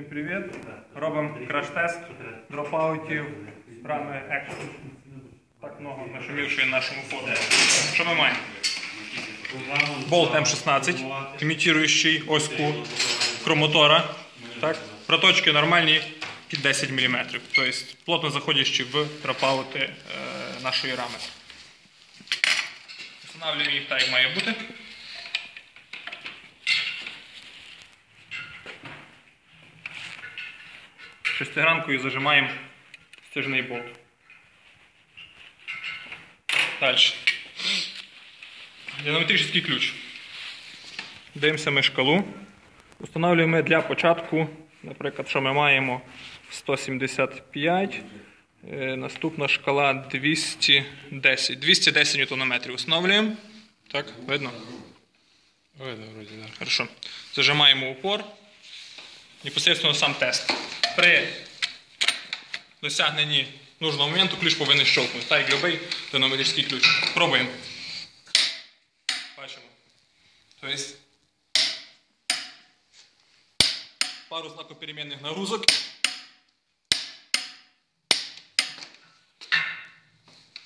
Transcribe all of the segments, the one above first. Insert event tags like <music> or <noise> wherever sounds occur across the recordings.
Всім привіт! Робимо краш-тест дропаутів рами Action. Так много нашумівши нашому фото. Що ми маємо? Болт М16, імітуючий оську кромотора. Так? Проточки нормальні під 10 мм. Тобто плотно заходячи в дропаути е, нашої рами. Встановлюємо їх так, як має бути. Шестигранкою зажимаємо стяжний болт. Далі. Динамометричний ключ. Дивимося ми шкалу. Установлюємо для початку, наприклад, що ми маємо 175. Е, Наступна шкала 210. 210 Нм. Встановлюємо. Так, видно? Видно, вроді, да. Хорошо. Зажимаємо упор. Непосредственно сам тест. При досягненні нужного моменту ключ повинен щелкнути. Так, як любий динамометричний ключ. Пробуємо. Бачимо. Тобто пару знакоперемінних нагрузок.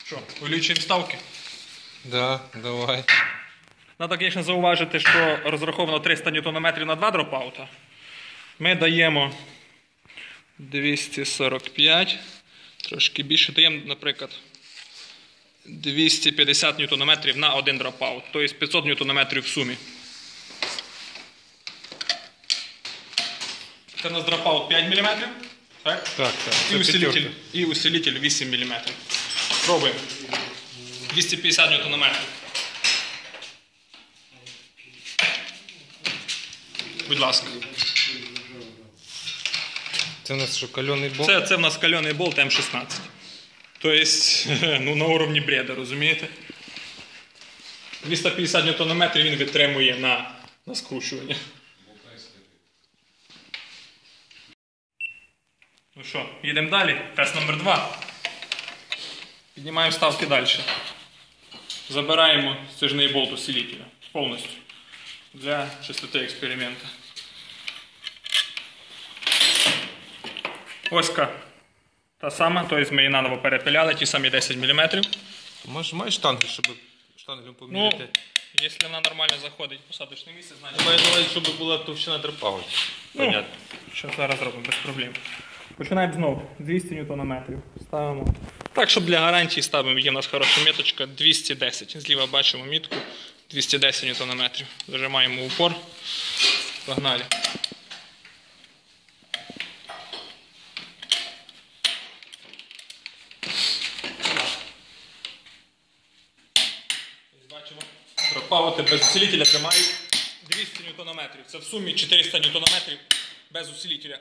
Що, увеличуємо ставки? Да, давай. Треба, звісно, зауважити, що розраховано 300 Нм на 2 дропаута. Ми даємо 245, трошки більше даємо, наприклад, 250 Нм на один дропаут, тобто 500 Нм в сумі. Це у нас дропаут 5 мм, так? Так, так. І усилитель, і усилитель 8 мм. Пробуємо. 250 Нм. Будь ласка. Це у нас що, кальоний болт? Це, це в нас кальоний болт М16. Тобто, <laughs> ну, на уровні бреда, розумієте? 250 Нм він витримує на, на скручування. Ну що, їдемо далі. Тест номер 2. Піднімаємо ставки далі. Забираємо стяжний болт усилителя повністю для чистоти експерименту. Оська та сама, тобто ми її наново перепиляли, ті самі 10 мм. Маєш, маєш штанги, щоб штангелем Ну, якщо вона нормально заходить в посадочне місце, значить. Маю на увазі, щоб була товщина дропаут. Ну, Понятно. Що зараз робимо без проблем. Починаємо знову. 200 Нм. Ставимо. Так, щоб для гарантії ставимо, є в нас хороша міточка 210. Зліва бачимо мітку 210 Нм. Зажимаємо упор. Погнали. Бачимо. Пропавити без усилителя тримають 200 ньютонометрів. Це в сумі 400 ньютонометрів без усилителя.